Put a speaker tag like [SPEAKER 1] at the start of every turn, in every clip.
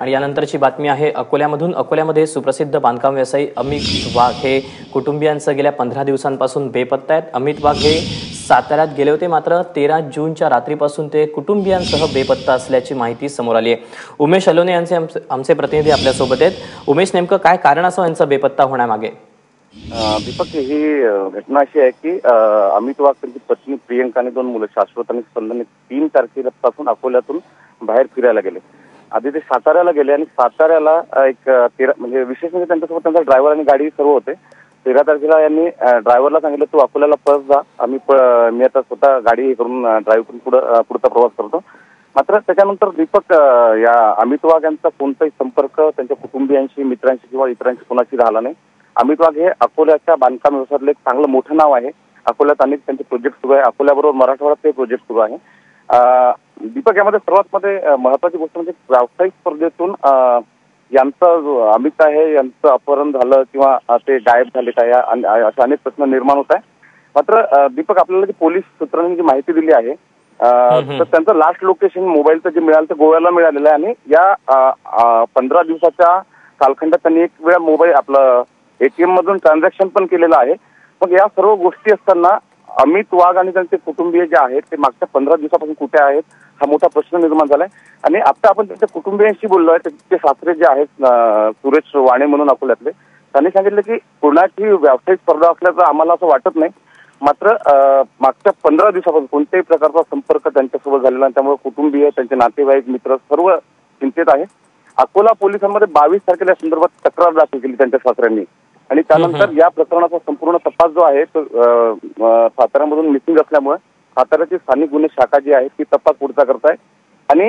[SPEAKER 1] आणि यानंतरची बातमी आहे अकोल्यामधून अकोल्यामध्ये सुप्रसिद्ध बांधकाम व्यावसायिक अमित वाघ. हे कुटुंबियांचं गेल्या पंधरा दिवसांपासून बेपत्ता आहेत. अमित वाघ हे साताऱ्यात गेले होते मात्र तेरा जूनच्या रात्रीपासून ते कुटुंबियांसह बेपत्ता असल्याची माहिती समोर आली आहे. उमेश अलोने यांचे आमचे- आमचे प्रतिनिधी आपल्यासोबत आहेत. उमेश नेमकं काय कारण असं यांचा बेपत्ता होण्यामागे?
[SPEAKER 2] दीपक ही घटना अशी आहे की अमित वाघ त्यांची पत्नी प्रियंका आणि दोन मुलं शाश्वत आणि स्पंदने तीन तारखेपासून अकोल्यातून बाहेर फिरायला गेले. आधी ते साताऱ्याला गेले आणि साताऱ्याला एक तेरा म्हणजे विशेष म्हणजे त्यांच्यासोबत त्यांचा ड्रायव्हर आणि गाडी सर्व होते. तेरा तारखेला यांनी ड्रायव्हरला सांगितलं तू अकोल्याला परत जा. आम्ही प- मी आता स्वतः गाडी हे करून ड्राईव्ह करून पुढं पुढचा प्रवास करतो. मात्र त्याच्यानंतर दीपक या अमित वाघ यांचा कोणताही संपर्क त्यांच्या कुटुंबियांशी मित्रांशी किंवा इतरांशी कोणाशी झाला नाही. अमित वाघ हे अकोल्याच्या बांधकाम व्यवसायातलं एक चांगलं मोठं नाव आहे. अकोल्यात अनेक त्यांचे प्रोजेक्ट सुरू आहे. अकोल्याबरोबर मराठवाड्यात ते प्रोजेक्ट सुरू आहे. दीपक यामध्ये सर्वात मध्ये महत्वाची गोष्ट म्हणजे व्यावसायिक स्पर्धेतून यांचा जो अमित आहे यांचं अपहरण झालं किंवा ते गायब झाले का या अन- असे अनेक प्रश्न निर्माण होत आहे मात्र दीपक आपल्याला जी पोलीस सूत्रांनी जी माहिती दिली आहे. तर त्यांचं लास्ट लोकेशन मोबाईलचं जे मिळालं ते गोव्याला मिळालेलं आहे. आणि या पंधरा दिवसाच्या कालखंडात त्यांनी एक वेळा मोबाईल आपलं एटीएम मधून ट्रान्झॅक्शन पण केलेलं आहे. मग या सर्व गोष्टी असताना अमित वाघ आणि त्यांचे कुटुंबीय जे आहेत ते मागच्या पंधरा दिवसापासून कुठे आहेत? हा मोठा प्रश्न निर्माण झालाय. आणि आता आपण त्यांच्या कुटुंबियांशी बोललोय त्यांचे सासरे जे आहेत सुरेश वाणे म्हणून अकोल्यातले त्यांनी सांगितलं की कोणाची व्यावसायिक स्पर्धा असल्याचं आम्हाला असं वाटत नाही. मात्र मागच्या पंधरा दिवसापासून कोणत्याही प्रकारचा संपर्क त्यांच्यासोबत झालेला नाही. त्यामुळे कुटुंबीय त्यांचे नातेवाईक मित्र सर्व चिंतेत आहे. अकोला पोलिसांमध्ये बावीस तारखेला या संदर्भात तक्रार दाखल केली त्यांच्या सासऱ्यांनी. आणि त्यानंतर या प्रकरणाचा संपूर्ण तपास जो आहे तो साताऱ्यामधून मिसिंग असल्यामुळे साताऱ्याची स्थानिक गुन्हे शाखा जी आहे ती तपास पुढचा करताय आणि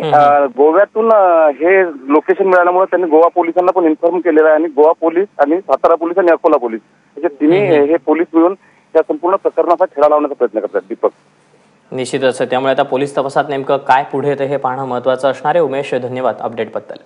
[SPEAKER 2] गोव्यातून हे लोकेशन मिळाल्यामुळे त्यांनी गोवा पोलिसांना पण इन्फॉर्म केलेलं आहे. आणि गोवा पोलीस आणि सातारा पोलीस आणि अकोला पोलीस असे तिन्ही हे पोलीस मिळून या संपूर्ण प्रकरणाचा छेडा लावण्याचा प्रयत्न करतात दीपक.
[SPEAKER 1] निश्चितच. त्यामुळे आता पोलीस तपासात नेमकं काय पुढे येतं हे पाहणं महत्त्वाचं असणार आहे. उमेश धन्यवाद अपडेटबद्दल